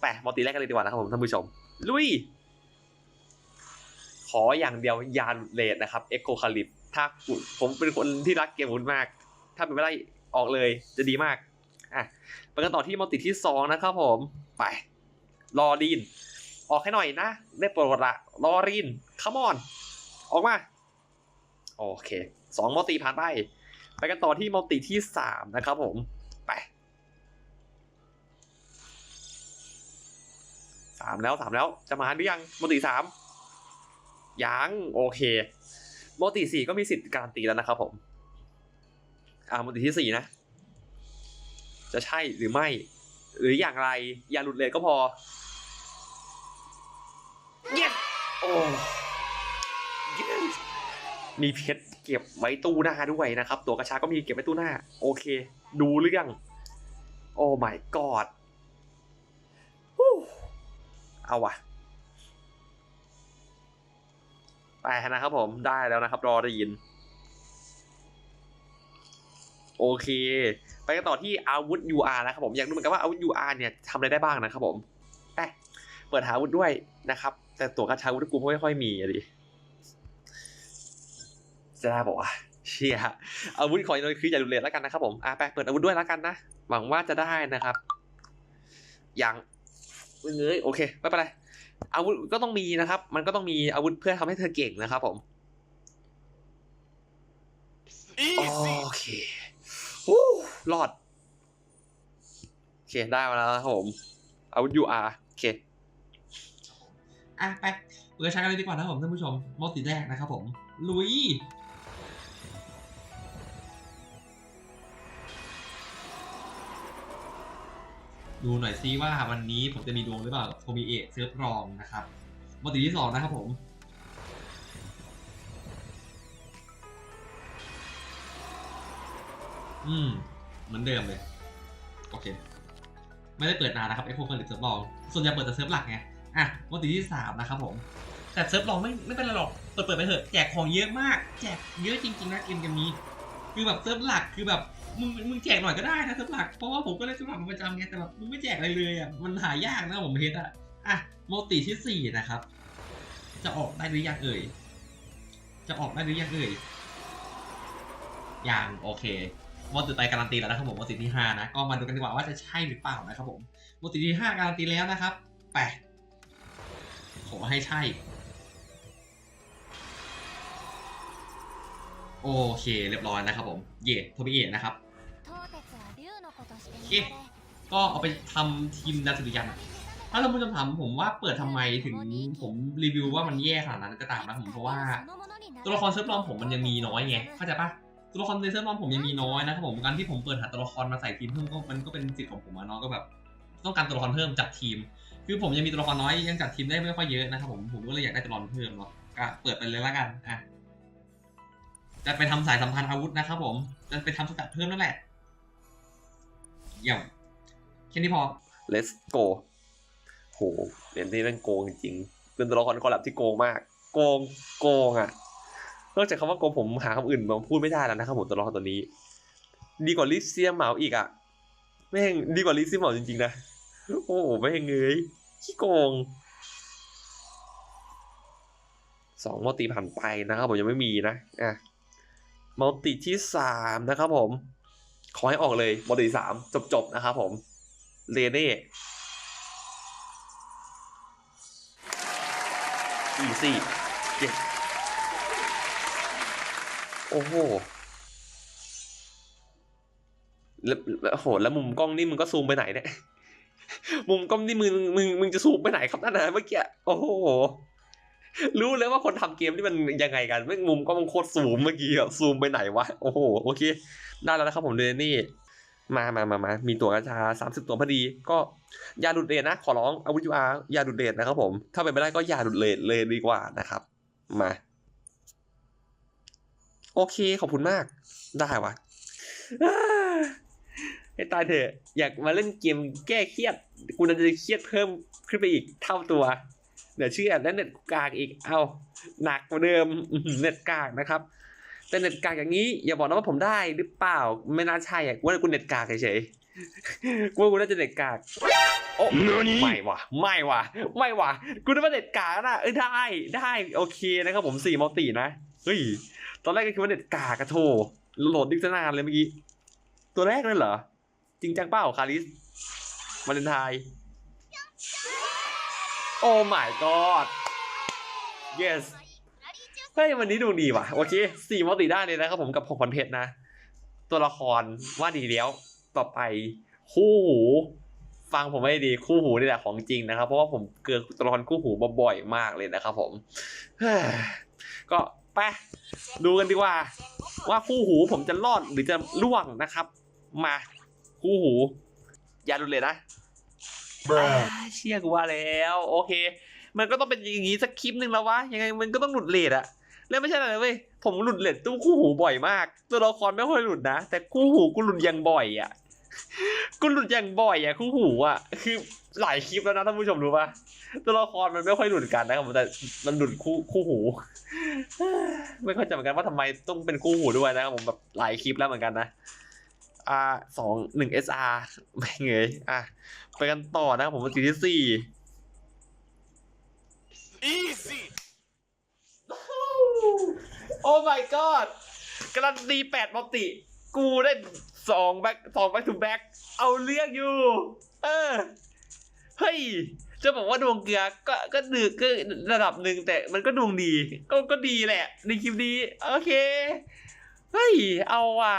ไปมอตีแรกกันเลยดีกว่านะครับผมท่านผู้ชม ลุย ขออย่างเดียวยานเลดนะครับเอ็กโคคาลิปถ้าผมเป็นคนที่รักเกมคุณมาก ถ้าเป็นไม่ได้ออกเลยจะดีมากอะไปกันต่อที่มัลติที่สองนะครับผม ไป รอรีน ออกให้หน่อยนะ ได้โปรดละรอรีนคัมออนออกมา โอเคสองมัลติผ่านไป ไปกันต่อที่มัลติที่สามนะครับผม ไป สามแล้วสามแล้วจะมาหรือยังโมติสามยังโอเคโมติสี่ก็มีสิทธิ์การันตีแล้วนะครับผมอ่าโมติที่สี่นะ จะใช่หรือไม่ หรืออย่างไร อย่าหลุดเลยก็พอ yes โอ้ yes มีเพชรเก็บไว้ตู้หน้าด้วยนะครับ ตัวกระชาก็มีเก็บไว้ตู้หน้า โอเค ดูเรื่องโอ้ my god เอาวะไปนะครับผมได้แล้วนะครับ รอได้ยิน โอเค ไปกันต่อที่อาวุธ UR นะครับผมอยากรู้เหมือนกันว่าอาวุธ UR เนี่ยทำอะไรได้บ้างนะครับผมไปเปิดหาอาวุธด้วยนะครับ แต่ตัวกระชาอาวุธกูไม่ค่อยมีอะดิจะได้บอกว่าเชียอาวุธของเราคืออย่าลุดเลนแล้วกันนะครับผมอะไปเปิดอาวุธด้วยแล้วกันนะหวังว่าจะได้นะครับ อย่าง เอ้ยโอเคไม่เป็นไรอาวุธก็ต้องมีนะครับ มันก็ต้องมีอาวุธเพื่อทำให้เธอเก่งนะครับผมโอเควู้รอด โอเค ได้มาแล้วนะครับผม อาวุธ UR โอเค อะ ไปเปิดใช้กันเลยดีกว่านะครับผมท่านผู้ชมมอติแรกนะครับผม ลุย ดูหน่อยซิว่าวันนี้ผมจะมีดวงหรือเปล่าโทมิเอะเซิร์ฟรองนะครับมอติที่สองนะครับผมอืมเหมือนเดิมเลย โอเค ไม่ได้เปิดนานนะครับไอโฟนเปิดเซิร์ฟรอง ส่วนใหญ่เปิดแต่เซิร์ฟหลักไงอะมอติที่สามนะครับผมแต่เซิร์ฟรองไม่ไม่เป็นไรหรอกเปิดเปิดไปเถอะแจกของเยอะมาก แจกเยอะจริง ๆนะเกมเกมนี้ คือแบบเซิร์ฟหลักคือแบบ มึงมึงแจกหน่อยก็ได้นะเซิร์ฟหลักเพราะว่าผมก็เล่นเซิร์ฟหลักเป็นประจำไงแต่แบบมึงไม่แจกอะไรเลยอะมันหายากนะผมเฮดอะอะโมติที่สี่นะครับ จะออกได้หรือยังเอ่ยจะออกได้หรือยังเอ่ยยังโอเคมอติไตการันตีแล้วนะครับผมมอติที่ห้านะก็มาดูกันดีกว่าว่าจะใช่หรือเปล่านะครับผมมอติที่ห้าการันตีแล้วนะครับไปขอให้ใช่ โอเคเรียบร้อยนะครับผม เย่โทบิเอะนะครับเอ๊ะก็เอาไปทำทีมดันสุริยันอะถ้าท่านผู้ชมถามผมว่าเปิดทำไมถึงผมรีวิวว่ามันแย่ขนาดนั้นก็ตามนะผมเพราะว่า ตัวละครเซิร์ฟรอมผมมันยังมีน้อยไงเข้าใจปะตัวละครในเซิร์ฟรอมผมยังมีน้อยนะครับผมการที่ผมเปิดหาตัวละครมาใส่ทีมเพิ่มก็มันก็เป็นสิทธิ์ของผมอะเนาะก็แบบ ต้องการตัวละครเพิ่มจัดทีม คือผมยังมีตัวละครน้อยยังจัดทีมได้ไม่ค่อยเยอะนะครับผมผมก็เลยอยากได้ตัวละครเพิ่มเนาะก็เปิดไปเลยละกันอะ จะไปทำสายสัมพันธ์อาวุธนะครับผม จะไปทำสกัดเพิ่มนั่นแหละเยี่ยมแค่นี้พอ let's go โหเหรียญนี้แม่งโกงจริงเป็นตัวละครคอลแลบที่โกงมาก โกงโกงอะ นอกจากคำว่าโกงผมหาคำอื่นมาพูดไม่ได้แล้วนะครับผมตัวละครตัวนี้ ดีกว่าลิเซียมเหมาอีกอะแม่งดีกว่าลิเซียมเหมาจริงๆนะโอ้โหแม่งเงยขี้โกงสองมัลติผ่านไปนะครับผมยังไม่มีนะอะ มัลติที่สามนะครับผม ขอให้ออกเลยมัลติสามจบ ๆ นะครับผมเรเน่อีซี่เจ็ดโอ้โหแล้วโอ้โหแล้วมุมกล้องนี่มึงก็ซูมไปไหนเนี่ย มุมกล้องนี่มึงมึงมึงจะซูมไปไหนครับนั่นนะเมื่อกี้ โอ้โห รู้เลยว่าคนทำเกมนี่มันยังไงกันไม่มุมกล้องมันโคตรซูมเมื่อกี้อะซูมไปไหนวะ โอ้โห โอเค ได้แล้วนะครับผมเรนนี่ มามามามามีตัวกระชาสามสิบตัวพอดี ก็อย่าดุดเดชนะ ขอร้องอาวุธยูอาร์อย่าดุดเดชนะครับผม ถ้าเป็นไม่ได้ก็อย่าดุดเลทเลยดีกว่านะครับ มา โอเค ขอบคุณมาก ได้วะให้ตายเถอะ อยากมาเล่นเกมแก้เครียด กูน่าจะเครียดเพิ่มขึ้นไปอีกเท่าตัว เดี๋ยวเชื่อแล้วเน็ตกากอีกเอาหนักกว่าเดิมอื้อหือเน็ตกากนะครับแต่เน็ตกากอย่างนี้อย่าบอกนะว่าผมได้หรือเปล่าไม่น่าใช่อะกูว่ากูเน็ตกากเฉยกูว่ากูน่าจะเด็ดกากโอ้ไม่ว่ะไม่ว่ะไม่ว่ะกูนึกว่าเด็ดกากนะเอ้ยได้ได้โอเคนะครับผมสี่มัลตินะเฮ้ยตอนแรกก็คิดว่าเด็ดกากอะโถโหลดดิ้งซะนานเลยเมื่อกี้ตัวแรกเลยเหรอจริงจังเปล่าคาริสวาเลนไทน์ โอ้ my god yes เฮ้ยวันนี้ดวงดีว่ะ โอเคสี่มัลติได้เลยนะครับผมกับหกพันเพชรนะ ตัวละครว่าดีแล้ว ต่อไปคู่หู ฟังผมไม่ดีคู่หูนี่แหละของจริงนะครับ เพราะว่าผมเกิดตัวละครคู่หูบ่อยมากเลยนะครับผมเฮ้ยก็ไปดูกันดีกว่า ว่าคู่หูผมจะรอดหรือจะล่วงนะครับ มาคู่หู อย่าดุเลยนะ เชื่อกูว่าแล้ว โอเค มันก็ต้องเป็นอย่างงี้สักคลิปหนึ่งแล้ววะยังไงมันก็ต้องหลุดเลทอะแล้วไม่ใช่อะไรเว้ยผมหลุดเลทตู้คู่หูบ่อยมาก ตัวละครไม่ค่อยหลุดนะ แต่คู่หูกูหลุดอยังบ่อยอะกูหลุดอยังบ่อยอะคู่หูอะคือหลายคลิปแล้วนะท่านผู้ชมรู้ปะตัวละครมันไม่ค่อยหลุดกันนะครับแต่มันหลุดคู่คู่หู ไม่เข้าใจเหมือนกันว่าทำไมต้องเป็นคู่หูด้วยนะครับผมแบบหลายคลิปแล้วเหมือนกันนะ อ่าสองหนึ่ง SR ไม่เงยอะ ไปกันต่อนะครับผมสีที่สี่ Easy! โอ้ my god การันตีแปดมัลติ กูได้สองแบ็คสองแบ็คทูแบ็คเอาเรื่องอยู่ เออ เฮ้ย จะบอกว่าดวงเกลือก็ก็ดึกก็ระดับหนึ่งแต่มันก็ดวงดี ก็ก็ดีแหละ ในคลิปนี้ โอเค เฮ้ย เอาว่ะ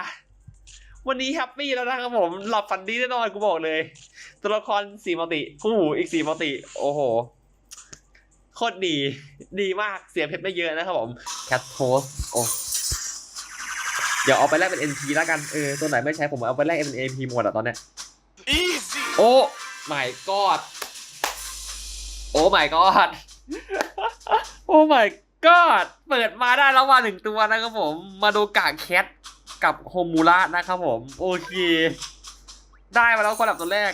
วันนี้แฮปปี้แล้วนะครับผมหลับฝันดีแน่นอนกูบอกเลย ตัวละครสี่มัลติคู่หูอีกสี่มัลติ โอ้โหโคตรดี ดีมากเสียเพชรไม่เยอะนะครับผมแคทโพสโอ้เดี๋ยวเอาไปแลกเป็น NP แล้วกันเออตัวไหนไม่ใช้ผมเอาไปแลกเป็น NP หมดอะตอนเนี้ย Easy! โอ้ my god โอ้ my god โอ้ my god เปิดมาได้แล้วว่าหนึ่งตัวนะครับผม มาดูกากแคท กับโฮมูระนะครับผม โอเค ได้มาแล้วคนดับตัวแรก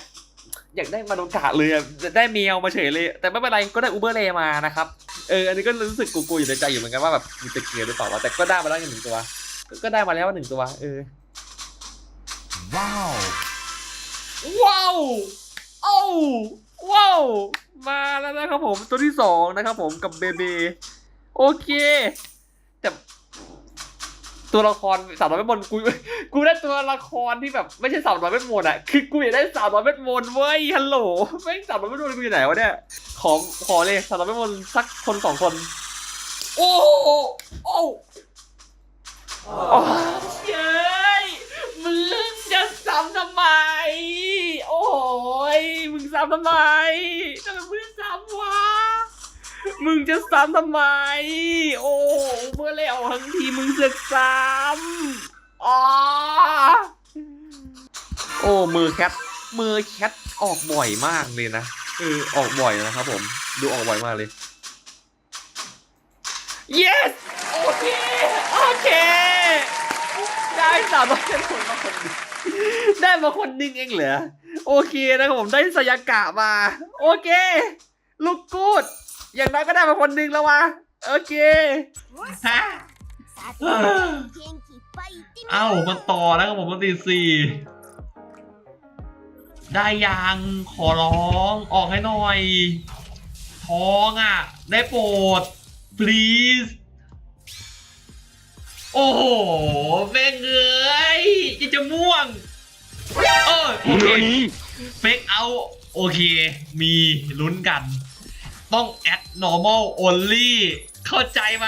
อยากได้มาโดนกะเลยอะได้เมียวมาเฉยเลย แต่ไม่เป็นไรก็ได้อูเบอร์เลมานะครับเอออันนี้ก็รู้สึกกูๆอยู่ในใจอยู่เหมือนกันว่าแบบมีจะเกลียดหรือเปล่าวะแต่ก็ได้มาแล้วหนึ่งตัว ก็ได้มาแล้วหนึ่งตัว เออ Wow! ว้าวโอ้วว้าวมาแล้วนะครับผมตัวที่สองนะครับผมกับเบเบโอเค แต่ ตัวละครสาวน้อยเวทมนต์กูกูได้ตัวละครที่แบบไม่ใช่สาวน้อยเวทมนต์อะคือกูอยากได้สาวน้อยเวทมนต์เว้ยฮัลโหลไม่สาวน้อยเวทมนต์กูอยู่ไหนวะเนี่ยขอขอเลยสาวน้อยเวทมนต์สักคนสองคน โอ้โอ้โอ้โอ้เย้ยมึงจะซ้ำทำไม โอ้ยมึงซ้ำทำไมทำไมมึงซ้ำวะ มึงจะซ้ำทำไม โอ้เมื่อแล้วทั้งทีมึงเสือกซ้ำอ๋อโอ้มือแคทมือแคทออกบ่อยมากเลยนะเออออกบ่อยนะครับผม ดูออกบ่อยมากเลย yes โอเค โอเค ได้สามร้อยเป็นคนมาคนนึงได้มาคนนึงเองเหรอ โอเคนะครับผมได้สยากะมา โอเค ลูกกูด อย่างน้อยก็ได้มาคนหนึงแล้ววะโอเคฮะเอ้ามาต่อแล้วครับผมมาตีสี่ได้ยังขอร้องออกให้หน่อย ท้องอะ ได้โปรด please โอ้โหแม่งเอ้ยจะจะม่วงเออโอเคเฟกเอา โอเค มีลุ้นกัน ต้อง add normal only เข้าใจไหม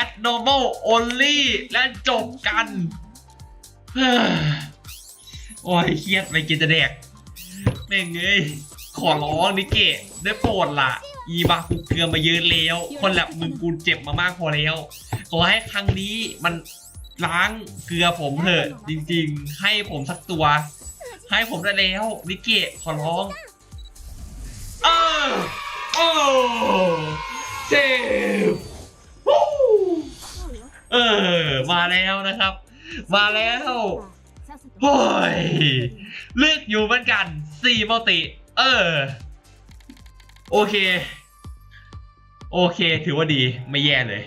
add normal only และจบกัน โอ้ยเครียดไปกินจะแดกแม่งเอ้ยขอร้องนิเกะได้โปรดละอีบาคุเกลือมาเยอะแล้ว คนแบบมึงกูเจ็บมามากพอแล้ว ขอให้ครั้งนี้มันล้างเกลือผมเถอะ จริงๆ ให้ผมสักตัว ให้ผมได้แล้วนิเกะขอร้อง เออ โอ้เจ็บวู้เออ มาแล้วนะครับ มาแล้วโอ้ยเลือกอยู่เหมือนกันสี่มัลติ เออ โอเค โอเค ถือว่าดีไม่แย่เลย